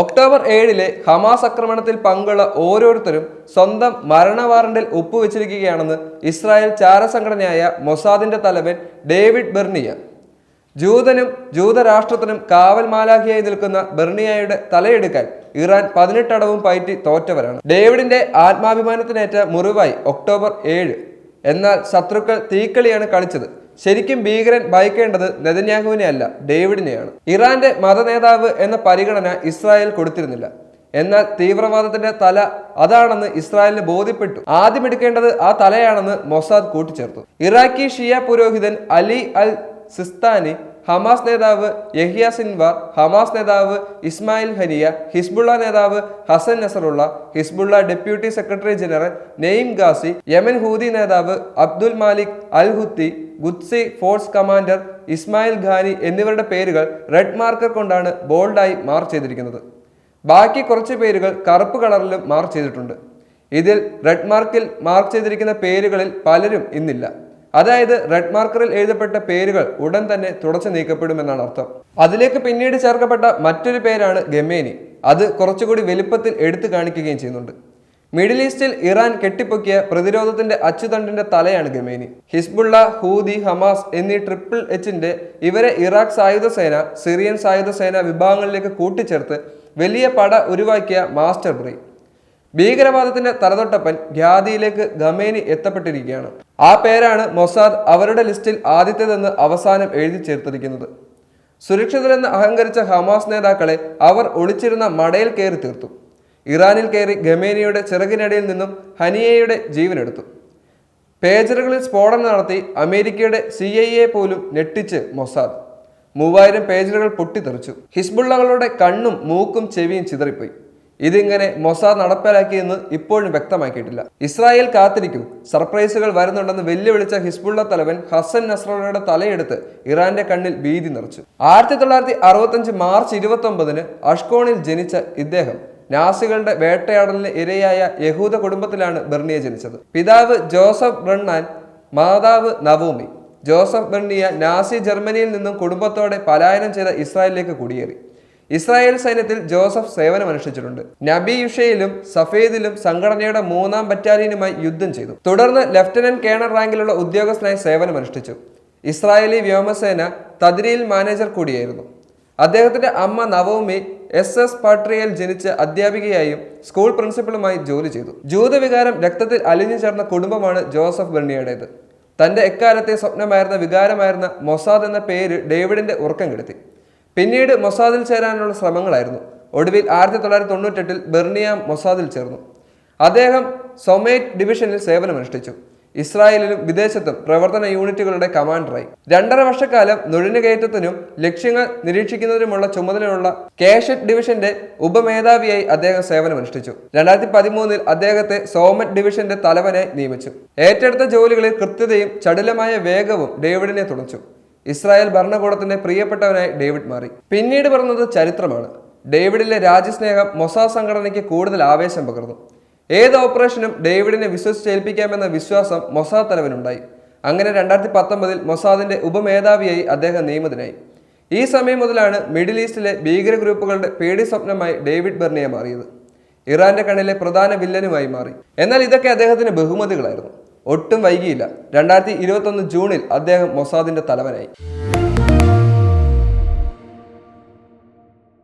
October ഏഴിലെ Hamas ആക്രമണത്തിൽ പങ്കുള്ള ഓരോരുത്തരും സ്വന്തം മരണ വാറണ്ടിൽ ഒപ്പുവെച്ചിരിക്കുകയാണെന്ന് ഇസ്രായേൽ ചാരസംഘടനയായ മൊസാദിന്റെ തലവൻ ഡേവിഡ് ബെർണിയ. ജൂതനും ജൂതരാഷ്ട്രത്തിനും കാവൽ മാലാഖിയായി നിൽക്കുന്ന ബെർണിയയുടെ തലയെടുക്കാൻ ഇറാൻ പതിനെട്ടടവും പയറ്റി തോറ്റവരാണ്. ഡേവിഡിന്റെ ആത്മാഭിമാനത്തിനേറ്റ മുറിവായി ഒക്ടോബർ ഏഴ്. എന്നാൽ ശത്രുക്കൾ തീക്കളിയാണ് കളിച്ചത്. ശരിക്കും ഭീകരൻ ഭയക്കേണ്ടത് നെതന്യാഹുവിനെ അല്ല ഡേവിഡിനെയാണ്. ഇറാന്റെ മതനേതാവ് എന്ന പരിഗണന ഇസ്രായേൽ കൊടുത്തിരുന്നില്ല. എന്നാൽ തീവ്രവാദത്തിന്റെ തല അതാണെന്ന് ഇസ്രായേലിന് ബോധ്യപ്പെട്ടു. ആദ്യം എടുക്കേണ്ടത് ആ തലയാണെന്ന് മൊസാദ് കൂട്ടിച്ചേർത്തു. ഇറാഖി ഷിയ പുരോഹിതൻ അലി അൽ സിസ്താനി ഹമാസ് നേതാവ് യഹിയ സിൻവാർ ഹമാസ് നേതാവ് ഇസ്മായിൽ ഹനിയ ഹിസ്ബുള്ള നേതാവ് Hassan Nasrallah Hezbollah deputy secretary general Naim Qassem Yemen Houthi നേതാവ് Abdul Malik al Houthi Quds force commander Ismail Qaani എന്നിവരുടെ പേരുകൾ റെഡ് മാർക്കർ കൊണ്ടാണ് ബോൾഡായി മാർക്ക് ചെയ്തിരിക്കുന്നത്. ബാക്കി കുറച്ച് പേരുകൾ കറുപ്പ് കളറിലും മാർക്ക് ചെയ്തിട്ടുണ്ട്. ഇതിൽ റെഡ് മാർക്കിൽ മാർക്ക് ചെയ്തിരിക്കുന്ന പേരുകളിൽ പലരും ഇന്നില്ല. അതായത് റെഡ് മാർക്കറിൽ എഴുതപ്പെട്ട പേരുകൾ ഉടൻ തന്നെ തുടച്ചു നീക്കപ്പെടുമെന്നാണ് അർത്ഥം. അതിലേക്ക് പിന്നീട് ചേർക്കപ്പെട്ട മറ്റൊരു പേരാണ് ഗമേനി. അത് കുറച്ചുകൂടി വലുപ്പത്തിൽ എടുത്തു കാണിക്കുകയും ചെയ്യുന്നുണ്ട്. മിഡിൽ ഈസ്റ്റിൽ ഇറാൻ കെട്ടിപ്പൊക്കിയ പ്രതിരോധത്തിന്റെ അച്ചുതണ്ടിന്റെ തലയാണ് ഗമേനി. ഹിസ്ബുള്ള ഹൂദി ഹമാസ് എന്നീ ട്രിപ്പിൾ എച്ചിന്റെ ഇവരെ ഇറാഖ് സായുധ സേന സിറിയൻ സായുധ സേന വിഭാഗങ്ങളിലേക്ക് കൂട്ടിച്ചേർത്ത് വലിയ പട ഉരുവാക്കിയ മാസ്റ്റർ ബ്രെയിൻ ഭീകരവാദത്തിന്റെ തലതൊട്ടപ്പൻ ഖ്യാതിയിലേക്ക് ഗമേനി എത്തപ്പെട്ടിരിക്കുകയാണ്. ആ പേരാണ് മൊസാദ് അവരുടെ ലിസ്റ്റിൽ ആദ്യത്തേതെന്ന് അവസാനം എഴുതി ചേർത്തിരിക്കുന്നത്. സുരക്ഷിതരെന്ന് അഹങ്കരിച്ച ഹമാസ് നേതാക്കളെ അവർ ഒളിച്ചിരുന്ന മടയിൽ കയറി തീർത്തു. ഇറാനിൽ കയറി ഗമേനിയുടെ ചിറകിനടിയിൽ നിന്നും ഹനിയയുടെ ജീവനെടുത്തു. പേജറുകളിൽ സ്ഫോടനം നടത്തി അമേരിക്കയുടെ സി ഐ എ പോലും ഞെട്ടിച്ച് മൊസാദ്. മൂവായിരം പേജറുകൾ പൊട്ടിത്തെറിച്ചു. ഹിസ്ബുള്ളകളുടെ കണ്ണും മൂക്കും ചെവിയും ചിതറിപ്പോയി. ഇതിങ്ങനെ മൊസാദ് നടപ്പിലാക്കിയെന്ന് ഇപ്പോഴും വ്യക്തമാക്കിയിട്ടില്ല. ഇസ്രായേൽ കാത്തിരിക്കും. സർപ്രൈസുകൾ വരുന്നുണ്ടെന്ന് വെല്ലുവിളിച്ച ഹിസ്ബുള്ള തലവൻ ഹസൻ നസ്രയുടെ തലയെടുത്ത് ഇറാന്റെ കണ്ണിൽ ഭീതി നിറച്ചു. ആയിരത്തി തൊള്ളായിരത്തി അറുപത്തഞ്ച് മാർച്ച് ഇരുപത്തി ഒമ്പതിന് അഷ്കോണിൽ ജനിച്ച ഇദ്ദേഹം നാസികളുടെ വേട്ടയാടലിന് ഇരയായ യഹൂദ കുടുംബത്തിലാണ് ബെർണിയ ജനിച്ചത്. പിതാവ് ജോസഫ് ബ്രണ്ണാൻ മാതാവ് നവോമി. ജോസഫ് ബെർണിയ നാസി ജർമ്മനിയിൽ നിന്നും കുടുംബത്തോടെ പലായനം ചെയ്ത ഇസ്രായേലിലേക്ക് കുടിയേറി. ഇസ്രായേൽ സൈന്യത്തിൽ ജോസഫ് സേവനമനുഷ്ഠിച്ചിട്ടുണ്ട് നബി യുഷയിലും സഫേദിലും സംഘടനയുടെ മൂന്നാം ബറ്റാലിയനുമായി യുദ്ധം ചെയ്തു. തുടർന്ന് ലഫ്റ്റനന്റ് കേണർ റാങ്കിലുള്ള ഉദ്യോഗസ്ഥനായി സേവനമനുഷ്ഠിച്ചു ഇസ്രായേലി വ്യോമസേന തദ്രിയിൽ മാനേജർ കൂടിയായിരുന്നു. അദ്ദേഹത്തിന്റെ അമ്മ നവോമി എസ് എസ് പാട്രിയയിൽ ജനിച്ച അധ്യാപികയായും സ്കൂൾ പ്രിൻസിപ്പളുമായി ജോലി ചെയ്തു. ജൂതവികാരം രക്തത്തിൽ അലിഞ്ഞു ചേർന്ന കുടുംബമാണ് ജോസഫ് ബെർണിയുടേത് തന്റെ എക്കാലത്തെ സ്വപ്നമായിരുന്ന വികാരമായിരുന്ന മൊസാദ് എന്ന പേര് ഡേവിഡിന്റെ ഉറക്കം കെടുത്തി. പിന്നീട് മൊസാദിൽ ചേരാനുള്ള ശ്രമങ്ങളായിരുന്നു. ഒടുവിൽ ആയിരത്തി തൊള്ളായിരത്തി തൊണ്ണൂറ്റെട്ടിൽ ബെർണിയ മൊസാദിൽ ചേർന്നു. അദ്ദേഹം സൊമേറ്റ് ഡിവിഷനിൽ സേവനമനുഷ്ഠിച്ചു. ഇസ്രായേലിലും വിദേശത്തും പ്രവർത്തന യൂണിറ്റുകളുടെ കമാൻഡറായി. രണ്ടര വർഷക്കാലം നുഴഞ്ഞുകയറ്റത്തിനും ലക്ഷ്യങ്ങൾ നിരീക്ഷിക്കുന്നതിനുമുള്ള ചുമതലയുള്ള കേഷറ്റ് ഡിവിഷന്റെ ഉപമേധാവിയായി അദ്ദേഹം സേവനമനുഷ്ഠിച്ചു. രണ്ടായിരത്തി പതിമൂന്നിൽ അദ്ദേഹത്തെ സോമറ്റ് ഡിവിഷന്റെ തലവനായി നിയമിച്ചു. ഏറ്റെടുത്ത ജോലികളിൽ കൃത്യതയും ചടുലമായ വേഗവും ഡേവിഡിനെ തുണച്ചു. ഇസ്രായേൽ ഭരണകൂടത്തിന്റെ പ്രിയപ്പെട്ടവനായി ഡേവിഡ് മാറി. പിന്നീട് പറഞ്ഞത് ചരിത്രമാണ്. ഡേവിഡിലെ രാജ്യസ്നേഹം മൊസാ സംഘടനയ്ക്ക് കൂടുതൽ ആവേശം പകർന്നു. ഏത് ഓപ്പറേഷനും ഡേവിഡിനെ വിശ്വസിച്ചേൽപ്പിക്കാമെന്ന വിശ്വാസം മൊസാദ് തലവനുണ്ടായി. അങ്ങനെ രണ്ടായിരത്തി പത്തൊമ്പതിൽ മൊസാദിന്റെ ഉപമേധാവിയായി അദ്ദേഹം നിയമിതനായി. ഈ സമയം മുതലാണ് മിഡിൽ ഈസ്റ്റിലെ ഭീകര ഗ്രൂപ്പുകളുടെ പേടി സ്വപ്നമായി ഡേവിഡ് ബെർണിയ മാറിയത്. ഇറാന്റെ കണ്ണിലെ പ്രധാന വില്ലനുമായി മാറി. എന്നാൽ ഇതൊക്കെ അദ്ദേഹത്തിന് ബഹുമതികളായിരുന്നു. ഒട്ടും വൈകിയില്ല. രണ്ടായിരത്തി ഇരുപത്തൊന്ന് ജൂണിൽ അദ്ദേഹം മൊസാദിന്റെ തലവനായി.